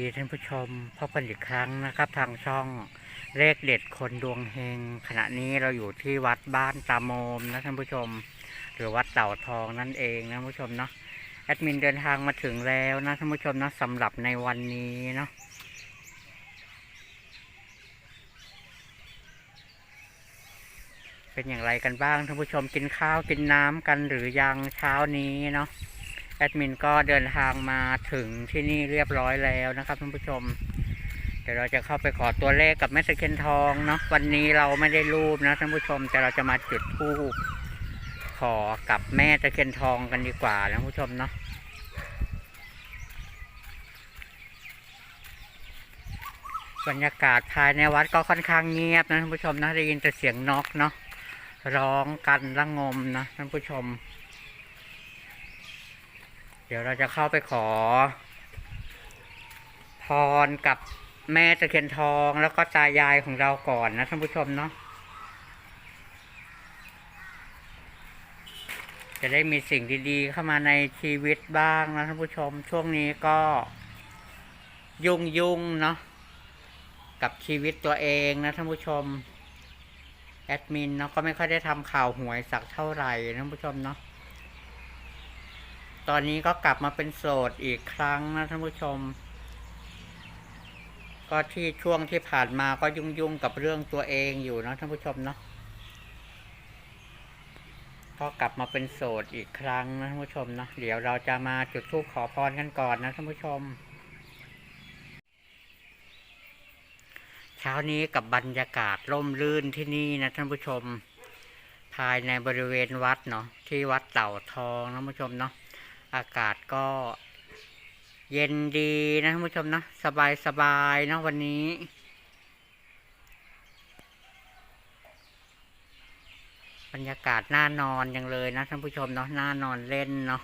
ดีท่านผู้ชมพบกันอีกครั้งนะครับ ทางช่องเลขเด็ดคนดวงเฮงขณะนี้เราอยู่ที่วัดบ้านตาโมมนะท่านผู้ชม หรือวัดเต่าทองนั่นเองนะท่านผู้ชมเนาะแอดมินเดินทางมาถึงแล้วนะท่านผู้ชมนะสำหรับในวันนี้เนาะเป็นอย่างไรกันบ้างท่านผู้ชมกินข้าวกินน้ำกันหรือยังเช้านี้เนาะ แอดมินก็เดินทางมาถึงที่นี่เรียบร้อยแล้วนะครับท่านผู้ชม เดี๋ยวเราจะเข้าไปขอตัวเลขกับแม่ตะเคียนทองเนาะวันนี้เราไม่ได้รูปนะท่านผู้ชมแต่เราจะมาจุดธูปขอกับแม่ตะเคียนทองกันดีกว่านะท่านผู้ชมเนาะบรรยากาศภายในวัดก็ค่อนข้างเงียบนะท่านผู้ชมนะได้ยินแต่เสียงนกเนาะร้องกันระงมนะท่านผู้ชม เดี๋ยวเราจะเข้าไปขอ พรกับแม่ตะเคียนทองแล้วก็ตายายของเราก่อนนะท่านผู้ชมเนาะจะได้มีสิ่งดีๆ เข้ามาในชีวิตบ้างนะท่านผู้ชม ช่วงนี้ก็ยุ่งยุ่งๆเนาะกับชีวิตตัวเองนะท่านผู้ชม แอดมินเนาะก็ไม่ค่อยได้ทำข่าวหวยสักเท่าไหร่นะท่านผู้ชมเนาะ ตอนนี้ก็กลับมาเป็นโสดอีกครั้งนะท่านผู้ชม ก็ที่ช่วงที่ผ่านมาก็ยุ่งยุ่งๆกับเรื่องตัวเองอยู่นะท่านผู้ชมเนาะก็กลับมาเป็นโสดอีกครั้งนะท่านผู้ชมเนาะเดี๋ยวเราจะมาจุดธูปขอพรกันก่อนนะท่านผู้ชม เช้านี้กับบรรยากาศร่มรื่นที่นี่นะท่านผู้ชม ภายในบริเวณวัดเนาะที่วัดเต่าทองนะท่านผู้ชมเนาะ อากาศก็ เย็นดีนะท่านผู้ชมนะสบายสบายนะวันนี้ บรรยากาศน่านอนอยังเลยนะท่านผู้ชมเนาะน่านอนเล่นเนาะ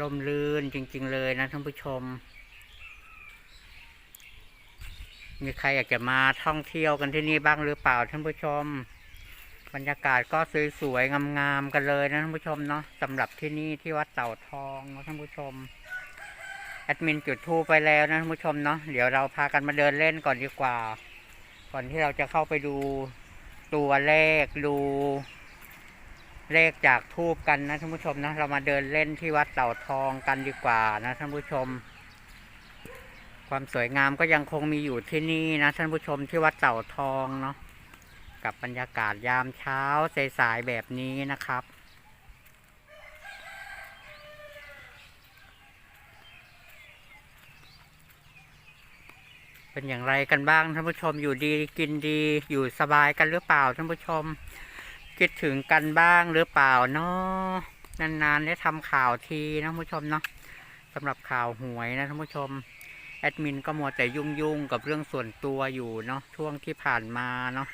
ร่มรื่นจริง ๆ เลยนะท่านผู้ชม มีใครอยากจะมาท่องเที่ยวกันที่นี่บ้างหรือเปล่าท่านผู้ชม บรรยากาศก็สวยๆงามๆกันเลยนะท่านผู้ชมเนาะสำหรับที่นี่ที่วัดเต่าทองนะท่านผู้ชมแอดมินจุดทูไปแล้วนะท่านผู้ชมเนาะเดี๋ยวเราพากันมาเดินเล่นก่อนดีกว่า ก่อนที่เราจะเข้าไปดูตัวเลขดู เลขจากทูปกันนะท่านผู้ชมนะเรามาเดินเล่นที่วัดเต่าทองกันดีกว่านะท่านผู้ชม ความสวยงามก็ยังคงมีอยู่ที่นี่นะท่านผู้ชมที่วัดเต่าทองเนาะ กับบรรยากาศยามเช้าสายๆแบบนี้นะครับ เป็นอย่างไรกันบ้างท่านผู้ชมอยู่ดีกินดีอยู่สบายกันหรือเปล่าท่านผู้ชม คิดถึงกันบ้างหรือเปล่าเนาะนานๆได้ทำข่าวทีนะท่านผู้ชมเนาะสำหรับข่าวหวยนะท่านผู้ชมแอดมินก็มัวแต่ยุ่งๆกับเรื่องส่วนตัวอยู่เนาะช่วงที่ผ่านมาเนาะ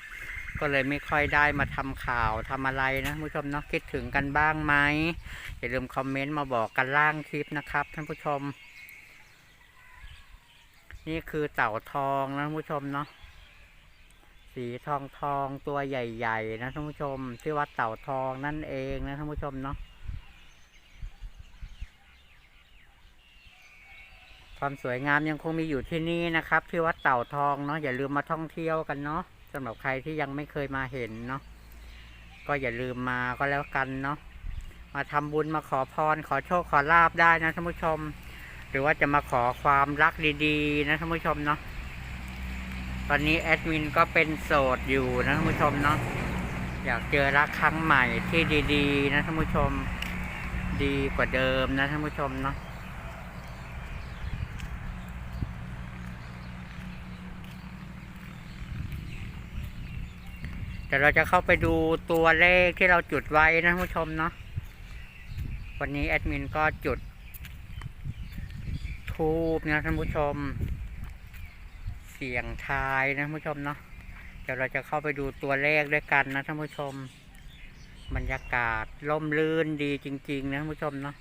ก็เลยไม่ค่อยได้มาทำข่าวทำอะไรนะผู้ชมเนาะคิดถึงกันบ้างไหมอย่าลืมคอมเมนต์มาบอกกันล่างคลิปนะครับท่านผู้ชม นี่คือเต่าทองนะท่านผู้ชมเนาะสีทองทองตัวใหญ่ ๆ นะท่านผู้ชมที่วัดเต่าทองนั่นเองนะท่านผู้ชมเนาะความสวยงามยังคงมีอยู่ที่นี่นะครับ ที่วัดเต่าทองเนาะอย่าลืมมาท่องเที่ยวกันเนาะ สำหรับใครที่ยังไม่เคยมาเห็นเนาะก็อย่าลืมมาก็แล้วกันเนาะมาทำบุญมาขอพร ขอโชคขอลาบได้นะท่านผู้ชม หรือว่าจะมาขอความรักดีๆ นะท่านผู้ชมเนาะตอนนี้แอดมินก็เป็นโสดอยู่นะท่านผู้ชมเนาะอยากเจอรักครั้งใหม่ที่ดี ๆ นะท่านผู้ชม ดีกว่าเดิมนะท่านผู้ชมเนาะ ดี๋ยวเราจะเข้าไปดูตัวเลขที่เราจุดไว้นะท่านผู้ชมเนาะวันนี้แอดมินก็จุดทูบนะท่านผู้ชม เสียงทายนะท่านผู้ชมเนาะเดี๋ยวเราจะเข้าไปดูตัวเลขด้วยกันนะท่านผู้ชม บรรยากาศร่มรื่นดีจริง ๆ นะท่านผู้ชมเนาะ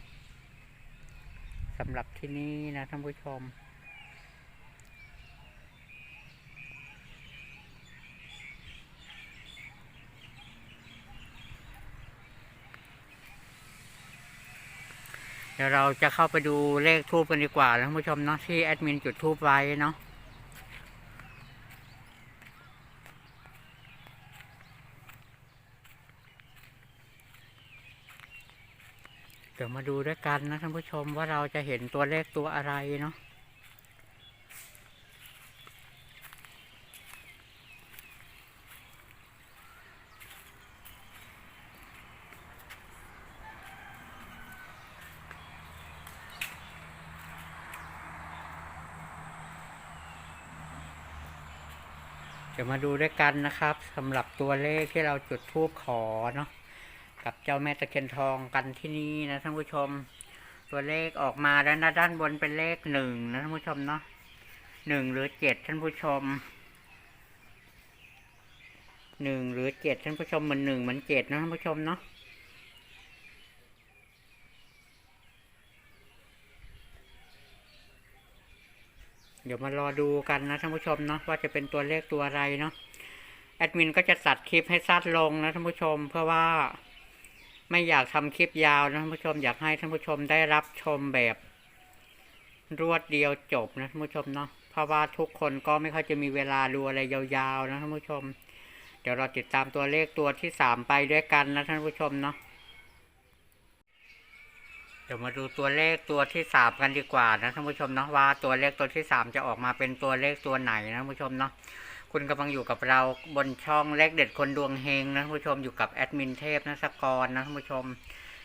สำหรับที่นี่นะท่านผู้ชม เดี๋ยวเราจะเข้าไปดูเลขทูบกันดีกว่าท่านผู้ชมเนาะที่แอดมินจุดทูบไว้เนาะเดี๋ยวมาดูด้วยกันนะท่านผู้ชมว่าเราจะเห็นตัวเลขตัวอะไรเนาะ เดี๋ยวมาดูด้วยกันนะครับสำหรับตัวเลขที่เราจุดทูบขอเนาะกับเจ้าแม่ตะเคียนทองกันที่นี่นะท่านผู้ชม ตัวเลขออกมาแล้วนะด้านบนเป็นเลขหนึ่งนะท่านผู้ชมเนาะหนึ่งหรือเจ็ดท่านผู้ชมหนึ่งหรือเจ็ดท่านผู้ชมเหมือนหนึ่งเหมือนเจ็ดนะท่านผู้ชมเนาะ เดี๋ยวมารอดูกันนะท่านผู้ชมเนาะว่าจะเป็นตัวเลขตัวอะไรเนาะแอดมินก็จะตัดคลิปให้สั้นลงนะท่านผู้ชม เพื่อว่าไม่อยากทำคลิปยาวนะท่านผู้ชมอยากให้ท่านผู้ชมได้รับชมแบบ รวดเดียวจบนะท่านผู้ชมเนาะเพราะว่าทุกคนก็ไม่ค่อยจะมีเวลาดูอะไรยาวๆนะท่านผู้ชม เดี๋ยวเราติดตามตัวเลขตัวที่สามไปด้วยกันนะท่านผู้ชมเนาะ ดี๋ยวมาดูตัวเลขตัวที่สามกันดีกว่านะท่านผู้ชมเนาะว่าตัวเลขตัวที่สามจะออกมาเป็นตัวเลขตัวไหนนะท่านผู้ชมเนาะคุณกำลังอยู่กับเราบนช่องเลขเด็ดคนดวงเฮงนะท่านผู้ชมอยู่กับแอดมินเทพนะสกรนะท่านผู้ชม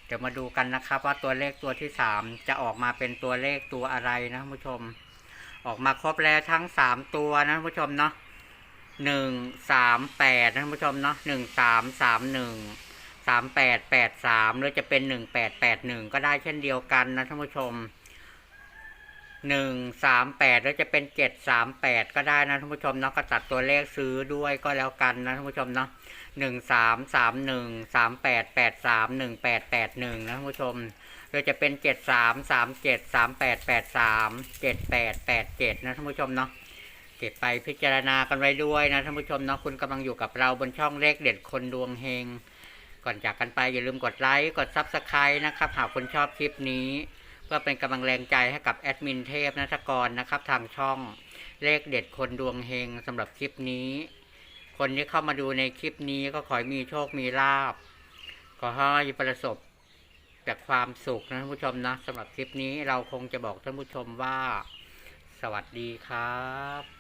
เดี๋ยวมาดูกันนะครับว่าตัวเลขตัวที่สามจะออกมาเป็นตัวเลขตัวอะไรนะท่านผู้ชม ออกมาครบแล้วทั้งสามตัวนะท่านผู้ชมเนาะหนึ่งสามแปดนะท่านผู้ชมเนาะหนึ่งสามสามหนึ่ง สามแปดแปดสามหรือจะเป็นหนึ่งแปดแปดหนึ่งก็ได้เช่นเดียวกันนะท่านผู้ชมหนึ่งสามแปดแล้วจะเป็นเจ็ดสามแปดก็ได้นะท่านผู้ชมเนาะก็ตัดตัวเลขซื้อด้วยก็แล้วกันนะท่านผู้ชมเนาะหนึ่งสามสามหนึ่งสามแปดแปดสามหนึ่งแปดแปดหนึ่งนะท่านผู้ชมหรือจะเป็นเจ็ดสามสามเจ็ดสามแปดแปดสามเจ็ดแปดแปดเจ็ดนะท่านผู้ชมเนาะเก็บไปพิจารณากันไว้ด้วยนะท่านผู้ชมเนาะคุณกำลังอยู่กับเราบนช่องเลขเด็ดคนดวงเฮง ก่อนจากกันไปอย่าลืมกดไลค์กดซับสไครต์นะครับ หากคุณชอบคลิปนี้ เพื่อเป็นกำลังแรงใจให้กับแอดมินเทพนัทกรนะครับ ทางช่องเลขเด็ดคนดวงเฮงสำหรับคลิปนี้ คนที่เข้ามาดูในคลิปนี้ก็ขอให้มีโชคมีลาบขอให้ประสบแต่ความสุขนะท่านผู้ชมนะสำหรับคลิปนี้เราคงจะบอกท่านผู้ชมว่า สวัสดีครับ